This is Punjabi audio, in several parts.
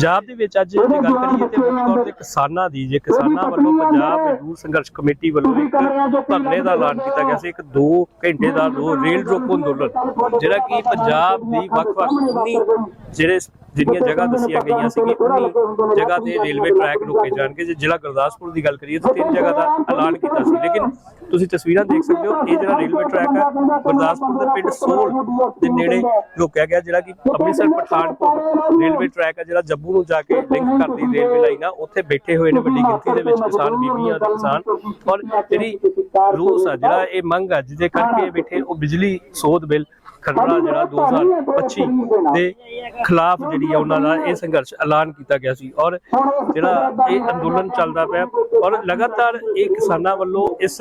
ਪੰਜਾਬ ਦੇ ਵਿੱਚ ਅੱਜ ਜੇ ਗੱਲ ਕਰੀਏ ਤੇ ਮੁੱਖ ਤੌਰ ਤੇ ਕਿਸਾਨਾਂ ਦੀ ਜੇ ਕਿਸਾਨਾਂ ਵੱਲੋਂ ਪੰਜਾਬ ਮਜ਼ਦੂਰ ਸੰਘਰਸ਼ ਕਮੇਟੀ ਵੱਲੋਂ ਇੱਕ ਧਰਨੇ ਦਾ ਐਲਾਨ ਕੀਤਾ ਗਿਆ ਸੀ ਇੱਕ 2 ਘੰਟੇ ਦਾ ਰੋ ਰੇਲ ਰੋਕੋ ਅੰਦੋਲਨ ਜਿਹੜਾ ਕਿ ਪੰਜਾਬ ਦੀ ਵੱਖ-ਵੱਖ 19 ਜਿਹੜੇ ਜਿਹੜੀਆਂ ਜਗ੍ਹਾ ਦੱਸੀਆਂ ਗਈਆਂ ਸੀ ਕਿ 19 ਜਗ੍ਹਾ ਤੇ ਰੇਲਵੇ ਟਰੈਕ ਰੋਕੇ ਜਾਣਗੇ ਜੇ ਜ਼ਿਲ੍ਹਾ ਗੁਰਦਾਸਪੁਰ ਦੀ ਗੱਲ ਕਰੀਏ ਤਾਂ ਤਿੰਨ ਜਗ੍ਹਾ ਦਾ ਐਲਾਨ ਕੀਤਾ ਸੀ ਲੇਕਿਨ ਤੁਸੀਂ ਤਸਵੀਰਾਂ ਦੇਖ ਸਕਦੇ ਹੋ ਇਹ ਜਿਹੜਾ ਰੇਲਵੇ ਟਰੈਕ ਹੈ ਗੁਰਦਾਸਪੁਰ ਦੇ ਪਿੰਡ ਸੋਲ ਦੇ ਨੇੜੇ ਰੋਕਿਆ ਗਿਆ ਜਿਹੜਾ ਕਿ ਅੰਮ੍ਰਿਤਸਰ ਪਠਾਨਕੋਟ ਰੇਲਵੇ ਟਰੈਕ ਹੈ ਜਿਹੜਾ ਜੰਮੂ ਨੂੰ ਜਾ ਕੇ ਲਿੰਕ ਕਰਦੀ ਰੇਲਵੇ ਲਾਈਨ ਆ ਉੱਥੇ ਬੈਠੇ ਹੋਏ ਨੇ ਵੱਡੀ ਗਿਣਤੀ ਦੇ ਵਿੱਚ ਕਿਸਾਨ ਬੀਬੀਆਂ ਤੇ ਕਿਸਾਨ। ਔਰ ਜਿਹੜੀ ਰੋਸ ਆ ਜਿਹੜਾ ਇਹ ਮੰਗ ਆ ਜਿਹਦੇ ਕਰਕੇ ਬੈਠੇ ਉਹ ਬਿਜਲੀ ਸੋਧ ਬਿੱਲ ਖਰੜਾ ਜਿਹੜਾ 2025 ਦੇ ਖਿਲਾਫ ਜਿਹੜੀ ਆ ਉਹਨਾਂ ਦਾ ਇਹ ਸੰਘਰਸ਼ ਐਲਾਨ ਕੀਤਾ ਗਿਆ ਸੀ। ਔਰ ਜਿਹੜਾ ਇਹ ਅੰਦੋਲਨ ਚੱਲਦਾ ਪਿਆ ਔਰ ਲਗਾਤਾਰ ਇਹ ਕਿਸਾਨਾਂ ਵੱਲੋਂ ਇਸ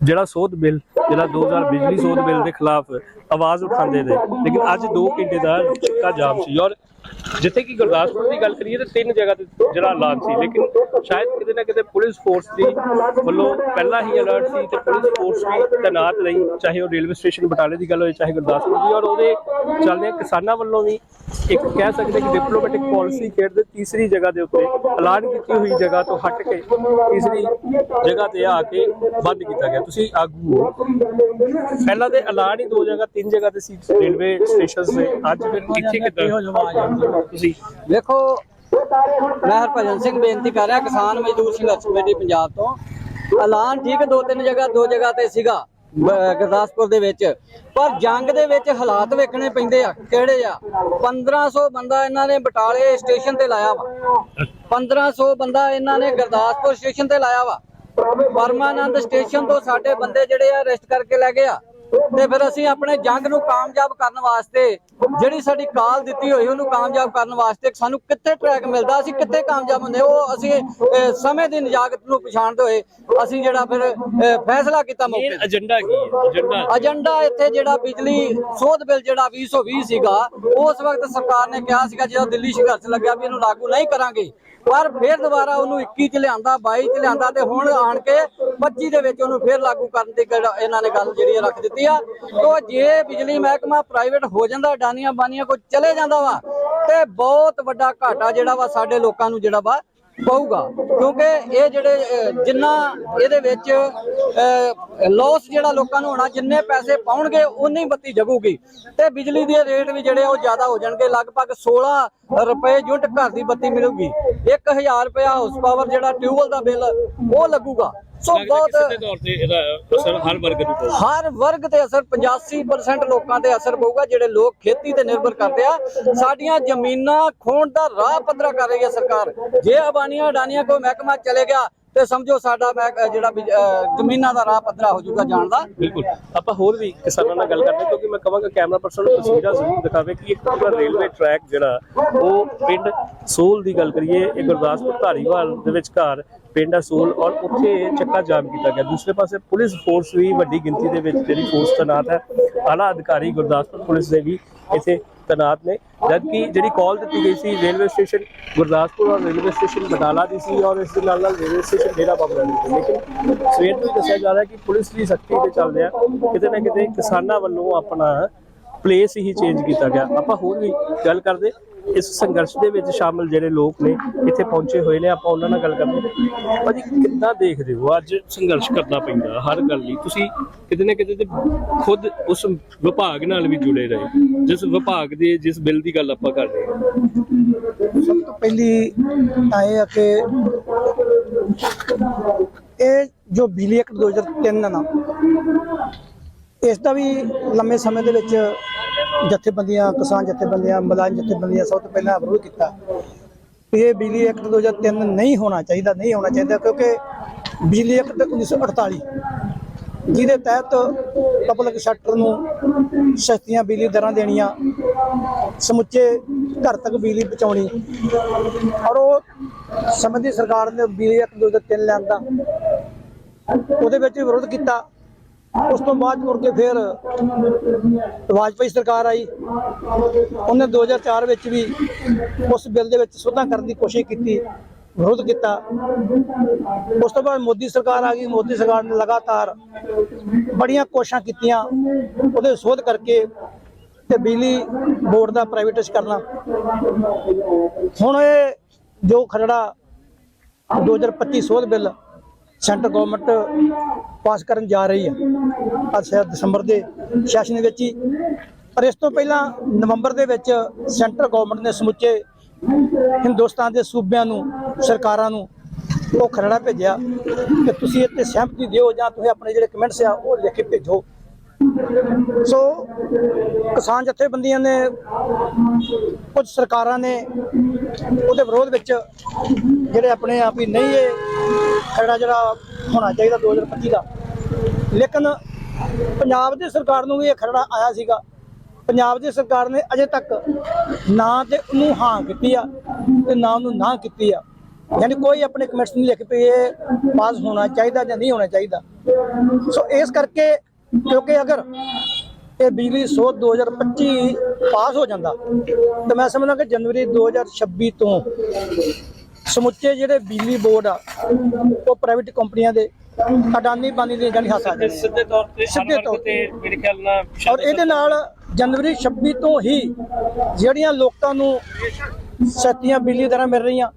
ਜਿਹੜਾ ਸੋਧ ਬਿੱਲ ਜਿਹੜਾ 2000 ਬਿਜਲੀ ਸੋਧ ਬਿੱਲ ਦੇ ਖਿਲਾਫ ਆਵਾਜ਼ ਉਠਾਉਂਦੇ ਨੇ। ਲੇਕਿਨ ਅੱਜ 2 ਘੰਟੇ ਦਾ ਚੱਕਾ ਜਾਮ ਸੀ। ਔਰ ਜਿੱਥੇ ਕਿ ਗੁਰਦਾਸਪੁਰ ਦੀ ਗੱਲ ਕਰੀਏ ਤਾਂ ਤਿੰਨ ਜਗ੍ਹਾ ਤੇ ਜਿਹੜਾ ਐਲਾਨ ਸੀ, ਲੇਕਿਨ ਸ਼ਾਇਦ ਕਿਤੇ ਨਾ ਕਿਤੇ ਪੁਲਿਸ ਫੋਰਸ ਦੀ ਵੱਲੋਂ ਪਹਿਲਾਂ ਹੀ ਅਲਰਟ ਸੀ ਤੇ ਪੁਲਿਸ ਫੋਰਸ ਵੀ ਤੈਨਾਤ ਰਹੀ ਚਾਹੇ ਉਹ ਰੇਲਵੇ ਸਟੇਸ਼ਨ ਬਟਾਲੇ ਦੀ ਗੱਲ ਹੋਵੇ ਚਾਹੇ ਗੁਰਦਾਸਪੁਰ ਦੀ, ਔਰ ਉਹਦੇ ਚੱਲਦੇ ਕਿਸਾਨਾਂ ਵੱਲੋਂ ਵੀ ਇੱਕ ਕਹਿ ਸਕਦੇ ਕਿ ਡਿਪਲੋਮੈਟਿਕ ਪਾਲਿਸੀ ਖੇਡਦੇ ਤੀਸਰੀ ਜਗ੍ਹਾ ਦੇ ਉੱਤੇ ਐਲਾਨ ਕੀਤੀ ਹੋਈ ਜਗ੍ਹਾ ਤੋਂ ਹਟ ਕੇ ਤੀਸਰੀ ਜਗ੍ਹਾ ਤੇ ਆ ਕੇ ਬੰਦ ਕੀਤਾ ਗਿਆ। ਤੁਸੀਂ ਆਗੂ ਹੋ। ਪਹਿਲਾਂ ਤੇ ਐਲਾਨ ਹੀ ਦੋ ਜਗ੍ਹਾ, ਤਿੰਨ ਜਗ੍ਹਾ ਤੇ ਸੀ ਰੇਲਵੇ ਸਟੇਸ਼ਨ ਤੇ ਅੱਜ ਫਿਰ ਇੱਥੇ ਕਿੱਦਾਂ ਤੁਸੀਂ? ਵੇਖੋ, ਮੈਂ ਹਰਭਜਨ ਸਿੰਘ ਬੇਨਤੀ ਕਰ ਰਿਹਾ, ਕਿਸਾਨ ਮਜ਼ਦੂਰ ਸੰਘਰਸ਼ ਕਮੇਟੀ ਪੰਜਾਬ ਤੋਂ। ਐਲਾਨ ਠੀਕ ਦੋ ਤਿੰਨ ਜਗ੍ਹਾ, ਦੋ ਜਗ੍ਹਾ ਤੇ ਸੀਗਾ ਗੁਰਦਾਸਪੁਰ ਦੇ ਵਿੱਚ। ਪਰ ਜੰਗ ਦੇ ਵਿੱਚ ਹਾਲਾਤ ਵੇਖਣੇ ਪੈਂਦੇ ਆ, ਕਿਹੜੇ ਆ? 1500 ਬੰਦਾ ਇਹਨਾਂ ਨੇ ਬਟਾਲੇ ਸਟੇਸ਼ਨ ਤੇ ਲਾਇਆ ਵਾ। 1500 ਬੰਦਾ ਇਹਨਾਂ ਨੇ ਗੁਰਦਾਸਪੁਰ ਸਟੇਸ਼ਨ ਤੇ ਲਾਇਆ ਵਾ। ਪਰਮਾਨੰਦ ਸਟੇਸ਼ਨ ਤੋਂ ਸਾਡੇ ਬੰਦੇ ਜਿਹੜੇ ਆ ਅਰੈਸਟ ਕਰਕੇ ਲੈ ਗਏ ਆ। ਤੇ ਫਿਰ ਅਸੀਂ ਆਪਣੇ ਜੰਗ ਨੂੰ ਕਾਮਯਾਬ ਕਰਨ ਵਾਸਤੇ ਜਿਹੜੀ ਸਾਡੀ ਕਾਲ ਦਿੱਤੀ ਹੋਈ ਉਹਨੂੰ ਕਾਮਯਾਬ ਕਰਨ ਵਾਸਤੇ ਸਾਨੂੰ ਕਿੱਥੇ ਟਰੈਕ ਮਿਲਦਾ ਅਸੀਂ ਕਿੱਥੇ ਕਾਮਯਾਬ ਹੁੰਦੇ ਉਹ ਅਸੀਂ ਸਮੇਂ ਦੀ ਨਿਜਾਗਤ ਨੂੰ ਪਛਾਣਦੇ ਹੋਏ ਅਸੀਂ ਜਿਹੜਾ ਫਿਰ ਫੈਸਲਾ ਕੀਤਾ ਮੌਕੇ ਤੇ। ਏਜੰਡਾ ਕੀ ਹੈ? ਏਜੰਡਾ ਏਜੰਡਾ ਇੱਥੇ ਜਿਹੜਾ ਬਿਜਲੀ ਸੋਧ ਬਿੱਲ ਜਿਹੜਾ 2020 ਸੀਗਾ ਉਸ ਵਕਤ ਸਰਕਾਰ ਨੇ ਕਿਹਾ ਸੀਗਾ ਜਦੋਂ ਦਿੱਲੀ ਸੰਘਰਸ਼ ਲੱਗਿਆ ਵੀ ਇਹਨੂੰ ਲਾਗੂ ਨਹੀਂ ਕਰਾਂਗੇ। ਪਰ ਫਿਰ ਦੁਬਾਰਾ ਉਹਨੂੰ 21 ਚ ਲਿਆਂਦਾ 22 ਚ ਲਿਆਂਦਾ ਤੇ ਹੁਣ ਆਣ ਕੇ 25 ਦੇ ਵਿੱਚ ਉਹਨੂੰ ਫਿਰ ਲਾਗੂ ਕਰਨ ਦੀ ਇਹਨਾਂ ਨੇ ਗੱਲ ਜਿਹੜੀ ਰੱਖ ਦਿੱਤੀ। ਆ, ਤੋ ਜੇ ਬਿਜਲੀ ਮਹਿਕਮਾ ਪ੍ਰਾਈਵੇਟ ਹੋ ਜਾਂਦਾ, ਡਾਨੀਆਂ ਬਾਨੀਆਂ ਕੋ ਚਲੇ ਜਾਂਦਾ ਵਾ, ਤੇ ਬਹੁਤ ਵੱਡਾ ਘਾਟਾ ਜਿਹੜਾ ਵਾ ਸਾਡੇ ਲੋਕਾਂ ਨੂੰ ਜਿਹੜਾ ਵਾ ਪਊਗਾ। ਕਿਉਂਕਿ ਇਹ ਜਿਹੜੇ ਜਿੰਨਾ ਇਹਦੇ ਵਿੱਚ ਲਾਸ ਜਿਹੜਾ ਲੋਕਾਂ ਨੂੰ ਹੋਣਾ, ਜਿੰਨੇ ਪੈਸੇ ਪਾਉਣਗੇ ਉਨੀ ਬੱਤੀ ਜਗੂਗੀ। ਤੇ ਬਿਜਲੀ ਦੇ ਰੇਟ ਵੀ ਜਿਹੜੇ ਉਹ ਜ਼ਿਆਦਾ ਹੋ ਜਾਣਗੇ। ਲਗਭਗ 16 ਰੁਪਏ ਯੂਨਿਟ ਘਰ ਦੀ ਬੱਤੀ ਮਿਲੂਗੀ। 1000 ਰੁਪਏ ਹਾਊਸ ਪਾਵਰ ਜਿਹੜਾ ਟਿਊਬਲ ਦਾ ਬਿੱਲ ਉਹ ਲੱਗੂਗਾ। ਸੋ ਬਹੁਤ ਕਿਸੇ ਦੇ ਤੌਰ ਤੇ ਇਹਦਾ ਅਸਰ ਹਰ ਵਰਗ ਨੂੰ ਪਊਗਾ। ਹਰ ਵਰਗ ਤੇ ਅਸਰ 85% ਲੋਕਾਂ ਤੇ ਅਸਰ ਪਊਗਾ ਜਿਹੜੇ ਲੋਕ ਖੇਤੀ ਤੇ ਨਿਰਭਰ ਕਰਦੇ ਆ। ਸਾਡੀਆਂ ਜ਼ਮੀਨਾਂ ਖੋਣ ਦਾ ਰਾਹ ਪੱਧਰਾ ਕਰ ਰਹੀ ਹੈ ਸਰਕਾਰ। ਜੇ ਅਬਾਨੀਆਂ ਅਡਾਨੀਆਂ ਕੋਈ ਮਹਿਕਮਾ ਚਲੇ ਗਿਆ ਤੇ ਸਮਝੋ ਸਾਡਾ ਮਹਿਕ- ਜਿਹੜਾ ਜ਼ਮੀਨਾਂ ਦਾ ਰਾਹ ਪੱਧਰਾ ਹੋ ਜਾਊਗਾ ਜਾਣ ਦਾ। ਬਿਲਕੁਲ। ਆਪਾਂ ਹੋਰ ਵੀ ਕਿਸਾਨਾਂ ਨਾਲ ਗੱਲ ਕਰਦੇ ਕਿਉਂਕਿ ਮੈਂ ਕਹਾਂਗਾ ਕੈਮਰਾ ਪਰਸਨ ਨੂੰ ਤਸਵੀਰਾਂ ਜ਼ਰੂਰ ਦਿਖਾਵੇ ਕਿ ਇੱਕ ਪੂਰਾ ਰੇਲਵੇ ਟਰੈਕ ਜਿਹੜਾ, ਉਹ ਪਿੰਡ ਸੋਲ ਦੀ ਗੱਲ ਕਰੀਏ, ਇਹ ਗੁਰਦਾਸਪੁਰ ਧਾਰੀਵਾਲ ਦੇ ਵਿਚਕਾਰ ਪਿੰਡ ਹੈ ਸੋਲ ਔਰ ਉੱਥੇ ਚੱਕਾ ਜਾਮ ਕੀਤਾ ਗਿਆ। ਦੂਸਰੇ ਪਾਸੇ ਪੁਲਿਸ ਫੋਰਸ ਵੀ ਵੱਡੀ ਗਿਣਤੀ ਦੇ ਵਿੱਚ ਜਿਹੜੀ ਫੋਰਸ ਤੈਨਾਤ ਹੈ, ਆਲਾ ਅਧਿਕਾਰੀ ਗੁਰਦਾਸਪੁਰ ਪੁਲਿਸ ਦੇ ਵੀ ਇੱਥੇ ਤੈਨਾਤ ਨੇ ਜਦਕਿ ਜਿਹੜੀ ਕਾਲ ਦਿੱਤੀ ਗਈ ਸੀ ਰੇਲਵੇ ਸਟੇਸ਼ਨ ਗੁਰਦਾਸਪੁਰ ਔਰ ਰੇਲਵੇ ਸਟੇਸ਼ਨ ਬਟਾਲਾ ਦੀ ਸੀ ਔਰ ਇਸ ਦੇ ਨਾਲ ਨਾਲ ਰੇਲਵੇ ਸਟੇਸ਼ਨ ਡੇਰਾ ਬਾਬਾ ਦੀ ਦੀ ਲੇਕਿਨ ਸਵੇਰ ਤੋਂ ਹੀ ਦੱਸਿਆ ਜਾ ਰਿਹਾ ਕਿ ਪੁਲਿਸ ਦੀ ਸਖਤੀ ਤੇ ਚੱਲ ਰਿਹਾ ਕਿਤੇ ਨਾ ਕਿਤੇ ਕਿਸਾਨਾਂ ਵੱਲੋਂ ਆਪਣਾ ਪਲੇਸ ਹੀ ਚੇਂਜ ਕੀਤਾ ਗਿਆ। ਆਪਾਂ ਹੋਰ ਵੀ ਗੱਲ ਕਰਦੇ। ਇਸ ਸੰਘਰਸ਼ ਦੇ ਵਿੱਚ ਸ਼ਾਮਲ ਜਿਹੜੇ ਲੋਕ ਨੇ, ਇੱਥੇ ਪਹੁੰਚੇ ਹੋਏ ਨੇ, ਆਪਾਂ ਉਹਨਾਂ ਨਾਲ ਗੱਲ ਕਰਦੇ ਹਾਂ। ਭਾਜੀ, ਕਿੱਦਾਂ ਦੇਖਦੇ ਹੋ? ਅੱਜ ਸੰਘਰਸ਼ ਕਰਨਾ ਪੈਂਦਾ, ਹਰ ਗੱਲ ਲਈ। ਤੁਸੀਂ ਕਿਤੇ ਨਾ ਕਿਤੇ ਤੇ ਖੁਦ ਉਸ ਵਿਭਾਗ ਨਾਲ ਵੀ ਜੁੜੇ ਰਹੇ ਜਿਸ ਵਿਭਾਗ ਦੇ, ਜਿਸ ਬਿੱਲ ਦੀ ਗੱਲ ਆਪਾਂ ਕਰ ਰਹੇ ਹਾਂ। ਸਭ ਤੋਂ ਪਹਿਲੀ ਤਾਂ ਇਹ ਹੈ ਕਿ ਇਹ ਜੋ ਬਿਜਲੀ ਐਕਟ 2003 ਹੈ ਨਾ, ਇਸ ਦਾ ਵੀ ਲੰਮੇ ਸਮੇਂ ਦੇ ਵਿੱਚ ਜਥੇਬੰਦੀਆਂ, ਕਿਸਾਨ ਜਥੇਬੰਦੀਆਂ, ਮੁਲਾਜ਼ਮ ਜਥੇਬੰਦੀਆਂ ਸਭ ਤੋਂ ਪਹਿਲਾਂ ਵਿਰੋਧ ਕੀਤਾ। ਇਹ ਬਿਜਲੀ ਐਕਟ 2003 ਨਹੀਂ ਹੋਣਾ ਚਾਹੀਦਾ, ਨਹੀਂ ਹੋਣਾ ਚਾਹੀਦਾ ਕਿਉਂਕਿ ਬਿਜਲੀ ਐਕਟ 1948 ਜਿਹਦੇ ਤਹਿਤ ਪਬਲਿਕ ਸੈਕਟਰ ਨੂੰ ਸਸਤੀਆਂ ਬਿਜਲੀ ਦਰਾਂ ਦੇਣੀਆਂ, ਸਮੁੱਚੇ ਘਰ ਤੱਕ ਬਿਜਲੀ ਪਹੁੰਚਾਉਣੀ। ਔਰ ਉਹ ਸੰਬੰਧੀ ਸਰਕਾਰ ਨੇ ਬਿਜਲੀ ਐਕਟ 2003 ਲਿਆਂਦਾ ਉਹਦੇ ਵਿੱਚ ਵਿਰੋਧ ਕੀਤਾ। ਉਸ ਤੋਂ ਬਾਅਦ ਮੁੜ ਕੇ ਫਿਰ ਵਾਜਪਾਈ ਸਰਕਾਰ ਆਈ। ਉਹਨੇ 2004 ਵਿੱਚ ਵੀ ਉਸ ਬਿੱਲ ਦੇ ਵਿੱਚ ਸੋਧਾਂ ਕਰਨ ਦੀ ਕੋਸ਼ਿਸ਼ ਕੀਤੀ, ਵਿਰੋਧ ਕੀਤਾ। ਉਸ ਤੋਂ ਬਾਅਦ ਮੋਦੀ ਸਰਕਾਰ ਆ ਗਈ। ਮੋਦੀ ਸਰਕਾਰ ਨੇ ਲਗਾਤਾਰ ਬੜੀਆਂ ਕੋਸ਼ਿਸ਼ਾਂ ਕੀਤੀਆਂ ਉਹਦੇ ਸੋਧ ਕਰਕੇ ਤੇ ਬਿਜਲੀ ਬੋਰਡ ਦਾ ਪ੍ਰਾਈਵੇਟਾਈਜ਼ ਕਰਨਾ। ਹੁਣ ਇਹ ਜੋ ਖਰੜਾ 2025 ਸੋਧ ਬਿੱਲ ਸੈਂਟਰ ਗਵਰਨਮੈਂਟ ਪਾਸ ਕਰਨ ਜਾ ਰਹੀ ਹੈ। ਅੱਜ ਸ਼ਾਇਦ ਦਸੰਬਰ ਦੇ ਸੈਸ਼ਨ ਦੇ ਵਿੱਚ ਹੀ। ਪਰ ਇਸ ਤੋਂ ਪਹਿਲਾਂ ਨਵੰਬਰ ਦੇ ਵਿੱਚ ਸੈਂਟਰ ਗਵਰਨਮੈਂਟ ਨੇ ਸਮੁੱਚੇ ਹਿੰਦੁਸਤਾਨ ਦੇ ਸੂਬਿਆਂ ਨੂੰ, ਸਰਕਾਰਾਂ ਨੂੰ ਉਹ ਖਰੜਾ ਭੇਜਿਆ ਕਿ ਤੁਸੀਂ ਇੱਥੇ ਸਹਿਮਤੀ ਦਿਓ ਜਾਂ ਤੁਸੀਂ ਆਪਣੇ ਜਿਹੜੇ ਕਮੈਂਟਸ ਆ ਉਹ ਲਿਖ ਕੇ ਭੇਜੋ। ਸੋ ਕਿਸਾਨ ਜਥੇਬੰਦੀਆਂ ਨੇ ਕੁਝ ਸਰਕਾਰਾਂ ਨੇ ਉਹਦੇ ਵਿਰੋਧ ਵਿੱਚ ਜਿਹੜੇ ਆਪਣੇ ਆਪ ਹੀ ਨਹੀਂ ਇਹ ਖਰੜਾ ਜਿਹੜਾ ਹੋਣਾ ਚਾਹੀਦਾ 2025 ਦਾ। ਲੇਕਿਨ ਪੰਜਾਬ ਦੀ ਸਰਕਾਰ ਨੂੰ ਵੀ ਇਹ ਖਰੜਾ ਆਇਆ ਸੀਗਾ। ਪੰਜਾਬ ਦੀ ਸਰਕਾਰ ਨੇ ਅਜੇ ਤੱਕ ਨਾ ਤੇ ਉਹਨੂੰ ਹਾਂ ਕੀਤੀ ਆ ਤੇ ਨਾ ਉਹਨੂੰ ਨਾ ਕੀਤੀ ਆ। ਯਾਨੀ ਕੋਈ ਆਪਣੇ ਕਮੈਂਟਸ ਨਹੀਂ ਲਿਖ ਪਈ, ਇਹ ਪਾਸ ਹੋਣਾ ਚਾਹੀਦਾ ਜਾਂ ਨਹੀਂ ਹੋਣਾ ਚਾਹੀਦਾ। ਸੋ ਇਸ ਕਰਕੇ ਕਿਉਂਕਿ ਅਗਰ ਇਹ ਬਿਜਲੀ ਸੋਧ 2025 ਪਾਸ ਹੋ ਜਾਂਦਾ, ਤਾਂ ਮੈਂ ਸਮਝਦਾ ਕਿ ਜਨਵਰੀ 2026 ਤੋਂ ਸਮੁੱਚੇ ਜਿਹੜੇ ਬਿਜਲੀ ਬੋਰਡ ਆ, ਉਹ ਪ੍ਰਾਈਵੇਟ ਕੰਪਨੀਆਂ ਦੇ ਅਡਾਨੀ ਬਾਨੀ ਦੇ ਜਾਨੀ ਆ ਜਾਣੇ ਆ। ਸਿੱਧੇ ਤੌਰ ਤੇ ਸਿੱਧੇ ਤੌਰ ਤੇ ਮੇਰੇ ਖਿਆਲ ਨਾਲ ਔਰ ਇਹਦੇ ਨਾਲ ਜਨਵਰੀ 26 ਤੋਂ ਹੀ ਜਿਹੜੀਆਂ ਲੋਕਾਂ ਨੂੰ ਸਸਤੀਆਂ ਬਿਜਲੀ ਦਰਾਂ ਮਿਲ ਰਹੀਆਂ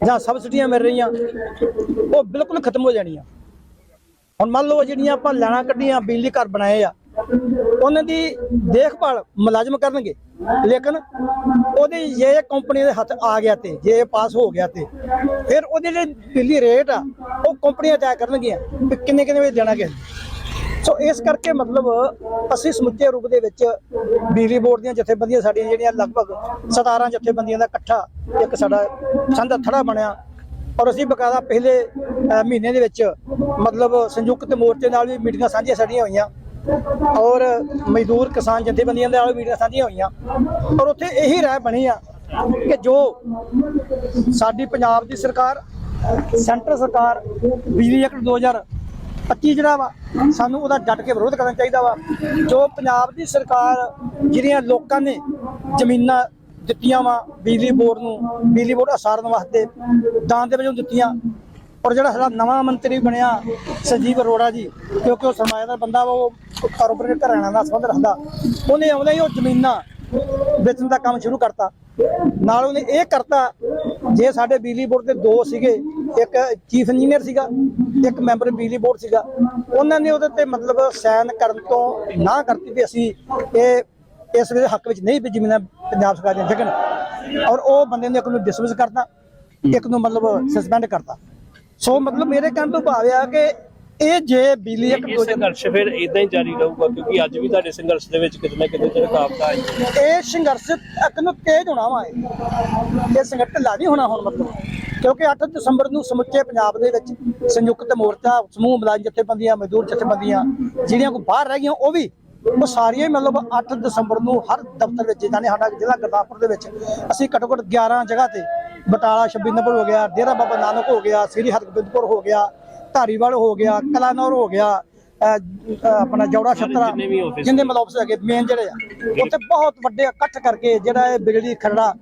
ਜਾਂ ਸਬਸਿਡੀਆਂ ਮਿਲ ਰਹੀਆਂ ਉਹ ਬਿਲਕੁਲ ਖਤਮ ਹੋ ਜਾਣੀਆਂ ਹੁਣ ਮੰਨ ਲਓ ਜਿਹੜੀਆਂ ਆਪਾਂ ਲੈਣਾ ਕੱਢੀਆਂ ਬਿਜਲੀ ਘਰ ਬਣਾਏ ਆ ਉਹਨਾਂ ਦੀ ਦੇਖਭਾਲ ਮੁਲਾਜ਼ਮ ਕਰਨਗੇ। ਲੇਕਿਨ ਉਹਦੀ ਜੇ ਕੰਪਨੀ ਦੇ ਹੱਥ ਆ ਗਿਆ ਤੇ, ਜੇ ਪਾਸ ਹੋ ਗਿਆ ਤੇ, ਫਿਰ ਉਹਦੇ ਜਿਹੜੇ ਬਿਜਲੀ ਰੇਟ ਆ, ਉਹ ਕੰਪਨੀਆਂ ਤੈਅ ਕਰਨਗੀਆਂ ਕਿੰਨੇ ਕਿੰਨੇ ਵਜੇ ਦੇਣਾ ਕਿਸੇ ਸੋ ਇਸ ਕਰਕੇ ਮਤਲਬ ਅਸੀਂ ਸਮੁੱਚੇ ਰੂਪ ਦੇ ਵਿੱਚ ਬਿਜਲੀ ਬੋਰਡ ਦੀਆਂ ਜਥੇਬੰਦੀਆਂ ਸਾਡੀਆਂ ਜਿਹੜੀਆਂ ਲਗਭਗ 17 ਜਥੇਬੰਦੀਆਂ ਦਾ ਇਕੱਠਾ ਇੱਕ ਸਾਡਾ ਸੰਧਾ ਥੜਾ ਬਣਿਆ ਔਰ ਅਸੀਂ ਬਕਾਇਦਾ ਪਹਿਲੇ ਮਹੀਨੇ ਦੇ ਵਿੱਚ ਮਤਲਬ ਸੰਯੁਕਤ ਮੋਰਚੇ ਨਾਲ ਵੀ ਮੀਟਿੰਗਾਂ ਸਾਂਝੀਆਂ ਸਾਡੀਆਂ ਹੋਈਆਂ। ਔਰ ਮਜ਼ਦੂਰ ਕਿਸਾਨ ਜਥੇਬੰਦੀਆਂ ਦੇ ਨਾਲ ਮੀਟਿੰਗਾਂ ਸਾਂਝੀਆਂ ਹੋਈਆਂ। ਔਰ ਉੱਥੇ ਇਹੀ ਰਾਏ ਬਣੀ ਆ ਕਿ ਜੋ ਸਾਡੀ ਪੰਜਾਬ ਦੀ ਸਰਕਾਰ, ਸੈਂਟਰ ਸਰਕਾਰ, ਬਿਜਲੀ ਐਕਟ 2025 ਜਿਹੜਾ ਵਾ, ਸਾਨੂੰ ਉਹਦਾ ਡਟ ਕੇ ਵਿਰੋਧ ਕਰਨਾ ਚਾਹੀਦਾ ਵਾ। ਜੋ ਪੰਜਾਬ ਦੀ ਸਰਕਾਰ ਜਿਹੜੀਆਂ ਲੋਕਾਂ ਨੇ ਜ਼ਮੀਨਾਂ ਦਿੱਤੀਆਂ ਵਾ, ਬਿਜਲੀ ਬੋਰਡ ਨੂੰ, ਬਿਜਲੀ ਬੋਰਡ ਅਸਾਰਨ ਵਾਸਤੇ, ਦਾਨ ਦੇ ਵਜੋਂ ਦਿੱਤੀਆਂ ਔਰ ਜਿਹੜਾ ਸਾਡਾ ਨਵਾਂ ਮੰਤਰੀ ਬਣਿਆ ਸੰਜੀਵ ਅਰੋੜਾ ਜੀ, ਕਿਉਂਕਿ ਉਹ ਸਰਮਾਇਆਦਾਰ ਬੰਦਾ ਵਾ, ਉਹ ਕਾਰਪੋਰੇਟ ਘਰਾਣਿਆਂ ਦਾ ਸੰਬੰਧ ਰੱਖਦਾ, ਉਹਨੇ ਆਉਂਦਾ ਹੀ ਉਹ ਜ਼ਮੀਨਾਂ ਵੇਚਣ ਦਾ ਕੰਮ ਸ਼ੁਰੂ ਕਰਤਾ। ਨਾਲ ਉਹਨੇ ਇਹ ਕਰਤਾ, ਜੇ ਸਾਡੇ ਬਿਜਲੀ ਬੋਰਡ ਦੇ ਦੋ ਸੀਗੇ, ਇੱਕ ਚੀਫ ਇੰਜੀਨੀਅਰ ਸੀਗਾ, ਇੱਕ ਮੈਂਬਰ ਬਿਜਲੀ ਬੋਰਡ ਸੀਗਾ, ਉਹਨਾਂ ਨੇ ਉਹਦੇ ਤੇ ਮਤਲਬ ਸਾਈਨ ਕਰਨ ਤੋਂ ਨਾ ਕਰਤੀ ਵੀ ਅਸੀਂ ਇਹ, ਇਸ ਵੇਲੇ ਹੱਕ ਵਿੱਚ ਨਹੀਂ ਵੀ ਜ਼ਮੀਨਾਂ ਪੰਜਾਬ ਸਰਕਾਰ ਦੀਆਂ ਵਿਕਣ। ਔਰ ਉਹ ਬੰਦੇ ਨੇ ਇੱਕ ਨੂੰ ਡਿਸਮਿਸ ਕਰਤਾ, ਇੱਕ ਨੂੰ ਮਤਲਬ ਸਸਪੈਂਡ ਕਰਤਾ। ਸੋ ਮਤਲਬ ਮੇਰੇ ਕਹਿਣ ਤੋਂ ਭਾਵ ਆ ਕਿ ਇਹ ਜੇ ਬਿਜਲੀ ਇੱਕ ਇਹ ਸੰਘਰਸ਼ ਫਿਰ ਇਦਾਂ ਹੀ ਜਾਰੀ ਰਹੂਗਾ ਕਿਉਂਕਿ ਅੱਜ ਵੀ ਤੁਹਾਡੇ ਸੰਘਰਸ਼ ਦੇ ਵਿੱਚ ਕਿਤੇ ਨਾ ਕਿਤੇ ਤੇ ਰੁਕਾਵਟਾਂ ਆਈਆਂ ਇਹ ਸੰਘਰਸ਼ ਇੱਕ ਨੂੰ ਤੇਜ਼ ਹੋਣਾ ਵਾ ਇਹ। ਇਹ ਸੰਘਰਸ਼ ਨਹੀਂ ਹੋਣਾ ਹੁਣ ਮਤਲਬ। ਕਿਉਂਕਿ 8 ਦਸੰਬਰ ਨੂੰ ਸਮੁੱਚੇ ਪੰਜਾਬ ਦੇ ਵਿੱਚ ਸੰਯੁਕਤ ਮੋਰਚਾ ਸਮੂਹ ਮੁਲਾਜ਼ਮ ਜਥੇਬੰਦੀਆਂ ਮਜ਼ਦੂਰ ਜਥੇਬੰਦੀਆਂ ਜਿਹੜੀਆਂ ਕੋ ਬਾਹਰ ਰਹਿ ਗਈਆਂ ਉਹ ਵੀ ਉਹ ਸਾਰੀਆਂ ਮਤਲਬ 8 ਦਸੰਬਰ ਨੂੰ ਹਰ ਦਫ਼ਤਰ ਵਿੱਚ ਜਾਨੇ ਸਾਡਾ ਜ਼ਿਲ੍ਹਾ ਗੁਰਦਾਸਪੁਰ ਦੇ ਵਿੱਚ ਅਸੀਂ ਘੱਟੋ ਘੱਟ 11 ਜਗ੍ਹਾ ਤੇ ਬਟਾਲਾ 26 ਨੰਬਰ ਹੋ ਗਿਆ ਡੇਰਾ ਬਾਬਾ ਨਾਨਕ ਹੋ ਗਿਆ ਸ੍ਰੀ ਹਰਗੋਬਿੰਦਪੁਰ ਹੋ ਗਿਆ ਧਾਰੀਵਾਲ ਹੋ ਗਿਆ ਕਲਾਨੌਰ ਹੋ ਗਿਆ ਆਪਣਾ ਜੌੜਾ ਛੱਤਰਾ ਜਿੰਨੇ ਮਤਲਬ ਆਫਿਸ ਹੈਗੇ ਮੇਨ ਜਿਹੜੇ ਆ ਉੱਥੇ ਬਹੁਤ ਵੱਡੇ ਇਕੱਠ ਕਰਕੇ ਜਿਹੜਾ ਇਹ ਬਿਜਲੀ ਖਰੜਾ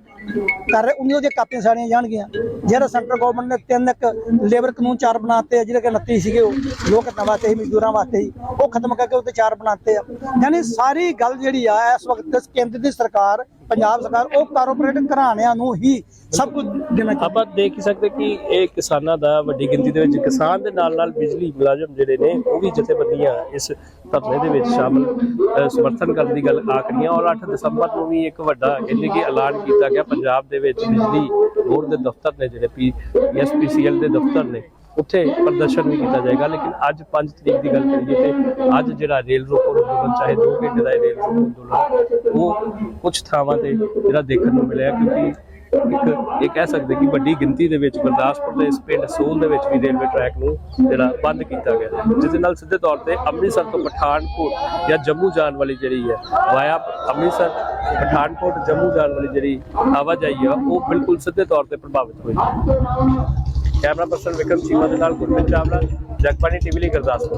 ਕਰ ਰਹੇ ਦੀਆਂ ਕਾਪੀਆਂ ਸਾਰੀਆਂ ਜਾਣਗੀਆਂ। ਜਿਹੜਾ ਸੈਂਟਰ ਗਵਰਨਮੈਂਟ ਨੇ ਤਿੰਨ ਇੱਕ ਲੇਬਰ ਕਾਨੂੰਨ ਚਾਰ ਬਣਾਤੇ ਜਿਹੜੇ ਕਿ 29 ਸੀਗੇ ਉਹ, ਲੋਕ ਹਿੱਤਾਂ ਵਾਸਤੇ ਸੀ, ਮਜ਼ਦੂਰਾਂ ਵਾਸਤੇ ਸੀ, ਉਹ ਖਤਮ ਕਰਕੇ ਉੱਤੇ ਚਾਰ ਬਣਾਤੇ ਆ। ਯਾਨੀ ਸਾਰੀ ਗੱਲ ਜਿਹੜੀ ਆ, ਇਸ ਵਕਤ ਕੇਂਦਰ ਦੀ ਸਰਕਾਰ, ਪੰਜਾਬ ਸਰਕਾਰ, ਉਹ ਕਾਰਪੋਰੇਟ ਘਰਾਣਿਆਂ ਨੂੰ ਹੀ ਸਭ ਕੁਝ ਦੇਣਾ ਚਾਹੀਦਾ। ਆਪਾਂ ਦੇਖ ਹੀ ਸਕਦੇ ਕਿ ਇਹ ਕਿਸਾਨਾਂ ਦਾ ਵੱਡੀ ਗਿਣਤੀ ਦੇ ਵਿੱਚ ਕਿਸਾਨ ਦੇ ਨਾਲ ਨਾਲ ਬਿਜਲੀ ਮੁਲਾਜ਼ਮ ਜਿਹੜੇ ਨੇ, ਉਹ ਵੀ ਜਥੇਬੰਦੀਆਂ ਇਸ ਧਰਨੇ ਦੇ ਵਿੱਚ ਸ਼ਾਮਲ ਸਮਰਥਨ ਕਰਨ ਦੀ ਗੱਲ ਆਖਰੀਆਂ ਔਰ 8 ਦਸੰਬਰ ਨੂੰ ਵੀ ਇੱਕ ਵੱਡਾ ਕਹਿੰਦੇ ਕਿ ਐਲਾਨ ਕੀਤਾ ਗਿਆ ਪੰਜਾਬ ਦੇ ਵਿੱਚ ਬਿਜਲੀ ਬੋਰਡ ਦੇ ਦਫ਼ਤਰ ਨੇ, ਜਿਹੜੇ ਪੀ ਐਸਪੀਸੀਐਲ ਦੇ ਦਫ਼ਤਰ ਨੇ, ਉੱਥੇ ਪ੍ਰਦਰਸ਼ਨ ਵੀ ਕੀਤਾ ਜਾਏਗਾ। ਲੇਕਿਨ ਅੱਜ 5 ਤਰੀਕ ਦੀ ਗੱਲ ਕਰੀਏ ਤੇ ਅੱਜ ਜਿਹੜਾ ਰੇਲ ਰੋਕੋ ਅੰਦੋਲਨ, ਚਾਹੇ 2 ਘੰਟੇ ਦਾ ਰੇਲ ਰੋਕੋ ਅੰਦੋਲਨ, ਉਹ ਕੁਝ ਥਾਵਾਂ ਤੇ ਜਿਹੜਾ ਦੇਖਣ ਨੂੰ ਮਿਲਿਆ, ਕਿਉਂਕਿ ਇੱਕ ਇਹ ਕਹਿ ਸਕਦੇ ਕਿ ਵੱਡੀ ਗਿਣਤੀ ਦੇ ਵਿੱਚ ਗੁਰਦਾਸਪੁਰ ਦੇ ਇਸ ਪਿੰਡ ਸੋਲ ਦੇ ਵਿੱਚ ਵੀ ਰੇਲਵੇ ਟਰੈਕ ਨੂੰ ਜਿਹੜਾ ਬੰਦ ਕੀਤਾ ਗਿਆ ਜਿਸ ਦੇ ਨਾਲ ਸਿੱਧੇ ਤੌਰ ਤੇ ਅੰਮ੍ਰਿਤਸਰ ਤੋਂ ਪਠਾਨਕੋਟ ਜਾਂ ਜੰਮੂ ਜਾਣ ਵਾਲੀ ਜਿਹੜੀ ਹੈ, ਵਾਇਆ ਅੰਮ੍ਰਿਤਸਰ ਪਠਾਨਕੋਟ, ਜੰਮੂ ਜਾਣ ਵਾਲੀ ਜਿਹੜੀ ਆਵਾਜਾਈ ਆ, ਉਹ ਬਿਲਕੁਲ ਸਿੱਧੇ ਤੌਰ ਤੇ ਪ੍ਰਭਾਵਿਤ ਹੋਈ। ਕੈਮਰਾ ਪਰਸਨ ਵਿਕਰਮ ਚੀਮਾ ਦੇ ਨਾਲ ਗੁਰਪ੍ਰੀਤ ਚਾਵਲਾ, ਜਗਬਾਣੀ ਟੀਵੀ ਲਈ ਗੁਰਦਾਸਪੁਰ।